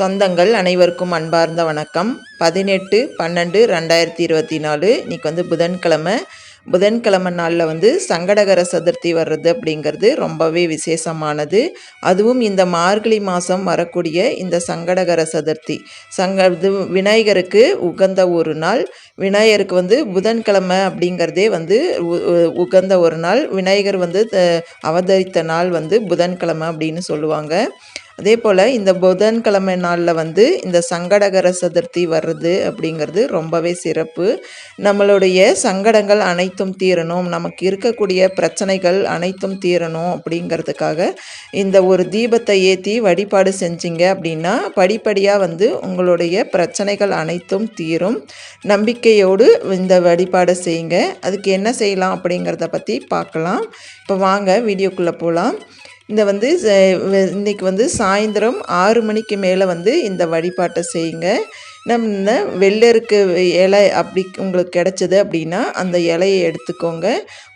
சொந்தங்கள் அனைவருக்கும் அன்பார்ந்த வணக்கம். பதினெட்டு பன்னெண்டு ரெண்டாயிரத்தி இருபத்தி நாலு இன்றைக்கி வந்து புதன்கிழமை. புதன்கிழமை நாளில் வந்து சங்கடகர சதுர்த்தி வர்றது அப்படிங்கிறது ரொம்பவே விசேஷமானது. அதுவும் இந்த மார்கழி மாதம் வரக்கூடிய இந்த சங்கடகர சதுர்த்தி. சங்க இது விநாயகருக்கு உகந்த ஒரு நாள். விநாயகருக்கு வந்து புதன்கிழமை அப்படிங்கிறதே வந்து உகந்த ஒரு நாள். விநாயகர் வந்து அவதரித்த நாள் வந்து புதன்கிழமை அப்படின்னு சொல்லுவாங்க. அதே போல் இந்த புதன்கிழமை நாளில் வந்து இந்த சங்கடகர சதுர்த்தி வர்றது அப்படிங்கிறது ரொம்பவே சிறப்பு. நம்மளுடைய சங்கடங்கள் அனைத்தும் தீரணும். நமக்கு இருக்கக்கூடிய பிரச்சனைகள் அனைத்தும் தீரணும் அப்படிங்கிறதுக்காக இந்த ஒரு தீபத்தை ஏற்றி வழிபாடு செஞ்சீங்க அப்படின்னா படிப்படியாக வந்து உங்களுடைய பிரச்சனைகள் அனைத்தும் தீரும். நம்பிக்கையோடு இந்த வழிபாடை செய்யுங்க. அதுக்கு என்ன செய்யலாம் அப்படிங்கிறத பற்றி பார்க்கலாம். இப்போ வாங்க வீடியோக்குள்ளே போகலாம் இந்த வந்து இன்றைக்கி வந்து சாயந்தரம் ஆறு மணிக்கு மேலே வந்து இந்த வழிபாட்டை செய்யுங்க. நம்ம வெள்ளருக்கு இலை அப்படி உங்களுக்கு கிடச்சிது அப்படின்னா அந்த இலையை எடுத்துக்கோங்க.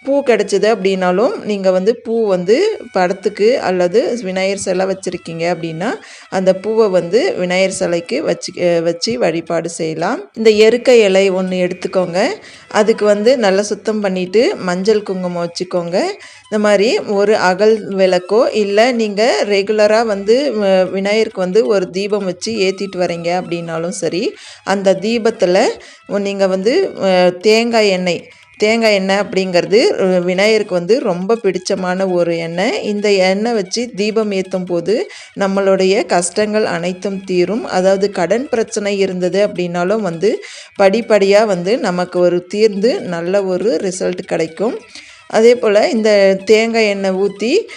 பூ கிடச்சிது அப்படின்னாலும் நீங்கள் வந்து பூ வந்து படத்துக்கு அல்லது விநாயகர் சிலை வச்சுருக்கீங்க அப்படின்னா அந்த பூவை வந்து விநாயகர் சிலைக்கு வச்சு வச்சு வழிபாடு செய்யலாம். இந்த எருக்க இலை ஒன்று எடுத்துக்கோங்க. அதுக்கு வந்து நல்லா சுத்தம் பண்ணிவிட்டு மஞ்சள் குங்குமம் வச்சுக்கோங்க. இந்த மாதிரி ஒரு அகல் விளக்கோ இல்லை நீங்கள் ரெகுலராக வந்து விநாயகருக்கு வந்து ஒரு தீபம் வச்சு ஏற்றிட்டு வரீங்க அப்படின்னாலும் சரி அந்த தீபத்தில் நீங்கள் வந்து தேங்காய் எண்ணெய் தேங்காய் எண்ணெய் அப்படிங்கிறது விநாயகருக்கு வந்து ரொம்ப பிடிச்சமான ஒரு எண்ணெய். இந்த எண்ணெய் வச்சு தீபம் ஏற்றும் போது நம்மளுடைய கஷ்டங்கள் அனைத்தும் தீரும். அதாவது கடன் பிரச்சனை இருந்தது அப்படின்னாலும் வந்து படிப்படியாக வந்து நமக்கு ஒரு தீர்ந்து நல்ல ஒரு ரிசல்ட் கிடைக்கும். அதே போல் இந்த தேங்காய் எண்ணெய் ஊற்றி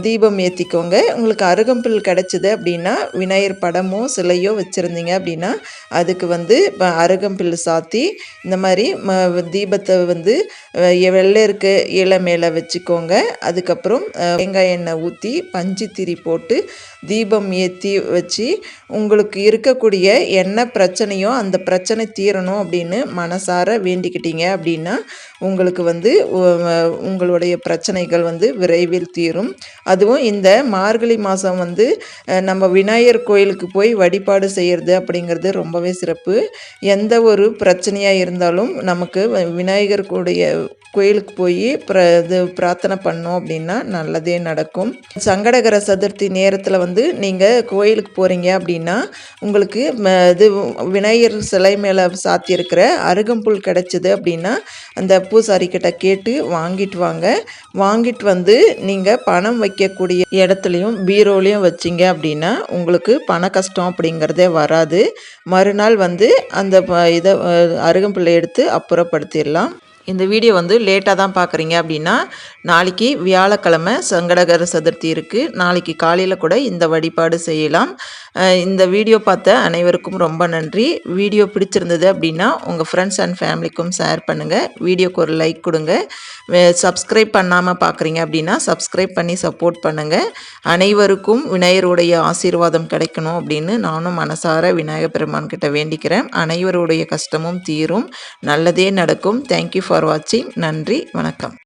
தீபம் ஏற்றிக்கோங்க உங்களுக்கு அருகம்பில் கிடச்சிது அப்படின்னா விநாயகர் படமோ சிலையோ வச்சுருந்தீங்க அப்படின்னா அதுக்கு வந்து அருகம்பில் சாத்தி இந்த மாதிரி ம தீபத்தை வந்து வெள்ளை இருக்க இலை மேலே வச்சுக்கோங்க. அதுக்கப்புறம் தேங்காய் எண்ணெய் ஊற்றி பஞ்சு திரி போட்டு தீபம் ஏற்றி வச்சு உங்களுக்கு இருக்கக்கூடிய என்ன பிரச்சனையோ அந்த பிரச்சனை தீரணும் அப்படின்னு மனசார வேண்டிக்கிட்டீங்க அப்படின்னா உங்களுக்கு வந்து உங்களுடைய பிரச்சனைகள் வந்து விரைவில் தீரும். அதுவும் இந்த மார்கழி மாதம் வந்து நம்ம விநாயகர் கோயிலுக்கு போய் வழிபாடு செய்கிறது அப்படிங்கிறது ரொம்பவே சிறப்பு. எந்த ஒரு பிரச்சனையாக இருந்தாலும் நமக்கு விநாயகருக்குடைய கோயிலுக்கு போய் ப்ர இது பிரார்த்தனை பண்ணோம் அப்படின்னா நல்லதே நடக்கும். சங்கடகர சதுர்த்தி நேரத்தில் வந்து நீங்கள் கோயிலுக்கு போகிறீங்க அப்படின்னா உங்களுக்கு இது விநாயகர் சிலை மேலே சாத்தியிருக்கிற அருகம்புல் கிடச்சிது அப்படின்னா அந்த பூசாரிக்கிட்ட கேட்டு வாங்கிட்டு வாங்க. வாங்கிட்டு வந்து நீங்கள் பணம் வைக்கக்கூடிய இடத்துலையும் பீரோலையும் வச்சிங்க அப்படின்னா உங்களுக்கு பண கஷ்டம் அப்படிங்கிறதே வராது. மறுநாள் வந்து அந்த இதை அருகம்புல்லை எடுத்து அப்புறப்படுத்திடலாம். இந்த வீடியோ வந்து லேட்டாக தான் பார்க்குறீங்க அப்படின்னா நாளைக்கு வியாழக்கிழமை சங்கடகர சதுர்த்தி இருக்குது நாளைக்கு காலையில் கூட இந்த வழிபாடு செய்யலாம். இந்த வீடியோ பார்த்த அனைவருக்கும் ரொம்ப நன்றி. வீடியோ பிடிச்சிருந்தது அப்படின்னா உங்கள் ஃப்ரெண்ட்ஸ் அண்ட் ஃபேமிலிக்கும் ஷேர் பண்ணுங்கள் வீடியோக்கு ஒரு லைக் கொடுங்க. சப்ஸ்கிரைப் பண்ணாமல் பார்க்குறீங்க அப்படின்னா சப்ஸ்கிரைப் பண்ணி சப்போர்ட் பண்ணுங்கள் அனைவருக்கும் விநாயகருடைய ஆசீர்வாதம் கிடைக்கணும் அப்படின்னு நானும் மனசார விநாயகர் பெருமான் கிட்ட வேண்டிக்கிறேன். அனைவருடைய கஷ்டமும் தீரும். நல்லதே நடக்கும். தேங்க்யூ ஃபார் வாட்சிங். நன்றி வணக்கம்.